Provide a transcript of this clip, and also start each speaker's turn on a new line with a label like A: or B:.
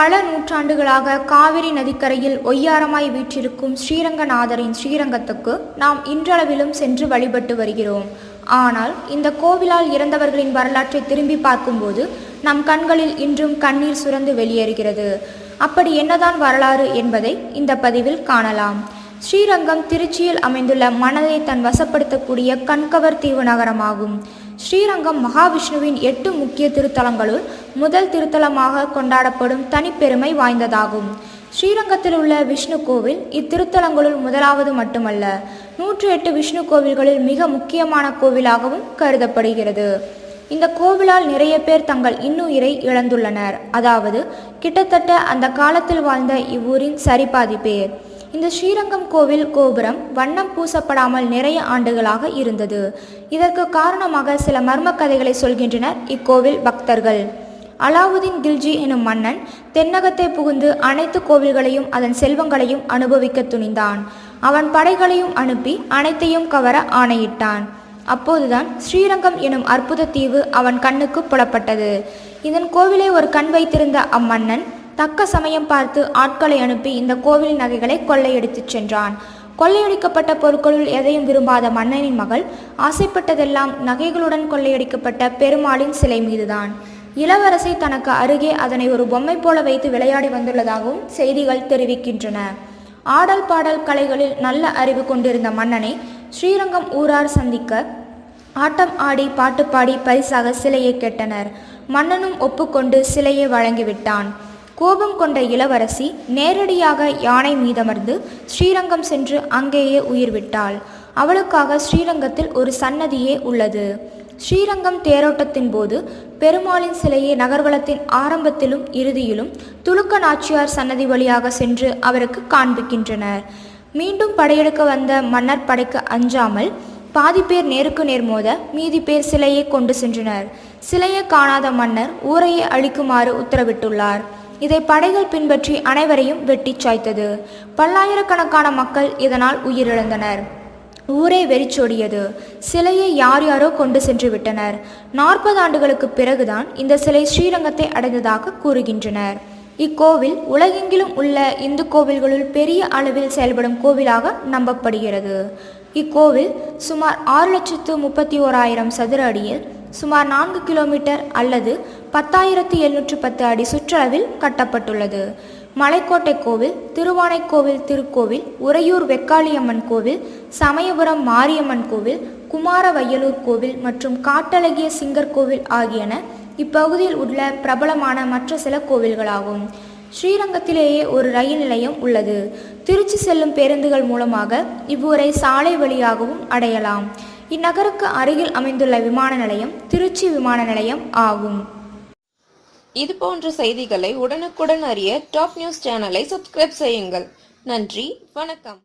A: பல நூற்றாண்டுகளாக காவிரி நதிக்கரையில் ஒய்யாரமாய் வீற்றிருக்கும் ஸ்ரீரங்கநாதரின் ஸ்ரீரங்கத்துக்கு நாம் இன்றளவிலும் சென்று வழிபட்டு வருகிறோம். ஆனால் இந்த கோவிலால் இறந்தவர்களின் வரலாற்றை திரும்பி பார்க்கும்போது நம் கண்களில் இன்றும் கண்ணீர் சுரந்து வெளியேறுகிறது. அப்படி என்னதான் வரலாறு என்பதை இந்த பதிவில் காணலாம். ஸ்ரீரங்கம் திருச்சியில் அமைந்துள்ள மனதை தன் வசப்படுத்தக்கூடிய கண்கவர் தீவு நகரமாகும் ஸ்ரீரங்கம் மகாவிஷ்ணுவின் எட்டு முக்கிய திருத்தலங்களுள் முதல் திருத்தலமாக கொண்டாடப்படும் தனிப்பெருமை வாய்ந்ததாகும். ஸ்ரீரங்கத்தில் உள்ள விஷ்ணு கோவில் இத்திருத்தலங்களுள் முதலாவது மட்டுமல்ல நூற்று எட்டு விஷ்ணு கோவில்களில் மிக முக்கியமான கோவிலாகவும் கருதப்படுகிறது. இந்த கோவிலால் நிறைய பேர் தங்கள் இன்னுயிரை இழந்துள்ளனர். அதாவது கிட்டத்தட்ட அந்த காலத்தில் வாழ்ந்த இவ்வூரின் சரிபாதி பேர். இந்த ஸ்ரீரங்கம் கோவில் கோபுரம் வண்ணம் பூசப்படாமல் நிறைய ஆண்டுகளாக இருந்தது. இதற்கு காரணமாக சில மர்ம கதைகளை சொல்கின்றனர் இக்கோவில் பக்தர்கள். அலாவுதீன் கில்ஜி எனும் மன்னன் தென்னகத்தை புகுந்து அனைத்து கோவில்களையும் அதன் செல்வங்களையும் அனுபவிக்க துணிந்தான். அவன் படைகளையும் அனுப்பி அனைத்தையும் கவர ஆணையிட்டான். அப்போதுதான் ஸ்ரீரங்கம் எனும் அற்புத தீவு அவன் கண்ணுக்கு புலப்பட்டது. இதன் கோவிலை ஒரு கண் வைத்திருந்த அம்மன்னன் தக்க சமயம் பார்த்து ஆட்களை அனுப்பி இந்த கோவிலின் நகைகளை கொள்ளையடித்துச் சென்றான். கொள்ளையடிக்கப்பட்ட பொருட்களுள் எதையும் விரும்பாத மன்னனின் மகள் ஆசைப்பட்டதெல்லாம் நகைகளுடன் கொள்ளையடிக்கப்பட்ட பெருமாளின் சிலை மீதுதான். இளவரசி தனக்கு அருகே அதனை ஒரு பொம்மை போல வைத்து விளையாடி வந்துள்ளதாகவும் செய்திகள் தெரிவிக்கின்றன. ஆடல் பாடல் கலைகளில் நல்ல அறிவு கொண்டிருந்த மன்னனை ஸ்ரீரங்கம் ஊரார் சந்திக்க ஆட்டம் ஆடி பாட்டு பாடி பரிசாக சிலையை கேட்டனர். மன்னனும் ஒப்புக்கொண்டு சிலையை வழங்கிவிட்டான். கோபம் கொண்ட இளவரசி நேரடியாக யானை மீதமர்ந்து ஸ்ரீரங்கம் சென்று அங்கேயே உயிர் விட்டாள் அவளுக்காக ஸ்ரீரங்கத்தில் ஒரு சன்னதியே உள்ளது. ஸ்ரீரங்கம் தேரோட்டத்தின் போது பெருமாளின் சிலையை நகர்வலத்தின் ஆரம்பத்திலும் இறுதியிலும் துலுக்க நாச்சியார் சன்னதி வழியாக சென்று அவருக்கு காண்பிக்கின்றனர். மீண்டும் படையெடுக்க வந்த மன்னர் படைக்கு அஞ்சாமல் பாதி பேர் நேருக்கு நேர் மோத மீதி பேர் சிலையை கொண்டு சென்றனர். சிலையை காணாத மன்னர் ஊரையே அழிக்குமாறு உத்தரவிட்டுள்ளார். இதை படைகள் பின்பற்றி அனைவரையும் வெட்டிச் சாய்த்தது. பல்லாயிரக்கணக்கான மக்கள் இதனால் உயிரிழந்தனர். ஊரே வெறிச்சோடியது. சிலையை யார் யாரோ கொண்டு சென்று விட்டனர். நாற்பது ஆண்டுகளுக்கு பிறகுதான் இந்த சிலை ஸ்ரீரங்கத்தை அடைந்ததாக கூறுகின்றனர். இக்கோவில் உலகெங்கிலும் உள்ள இந்து கோவில்களுள் பெரிய அளவில் செயல்படும் கோவிலாக நம்பப்படுகிறது. இக்கோவில் சுமார் ஆறு லட்சத்து முப்பத்தி ஓராயிரம் சதுர அடியில் சுமார் நான்கு கிலோமீட்டர் அல்லது பத்தாயிரத்தி எழுநூற்று பத்து அடி சுற்றளவில் கட்டப்பட்டுள்ளது. மலைக்கோட்டை கோவில் திருவானைக்கோவில் திருக்கோவில் உறையூர் வெக்காளியம்மன் கோவில் சமயபுரம் மாரியம்மன் கோவில் குமாரவையலூர் கோவில் மற்றும் காட்டழகிய சிங்கர் கோவில் ஆகியன இப்பகுதியில் உள்ள பிரபலமான மற்ற சில கோவில்களாகும். ஸ்ரீரங்கத்திலேயே ஒரு ரயில் நிலையம் உள்ளது. திருச்சி செல்லும் பேருந்துகள் மூலமாக இவ்வூரை சாலை வழியாகவும் அடையலாம். இந்நகருக்கு அருகில் அமைந்துள்ள விமான நிலையம் திருச்சி விமான நிலையம் ஆகும்.
B: இது போன்ற செய்திகளை உடனுக்குடன் அறிய டாப் நியூஸ் சேனலை சப்ஸ்கிரைப் செய்யுங்கள். நன்றி. வணக்கம்.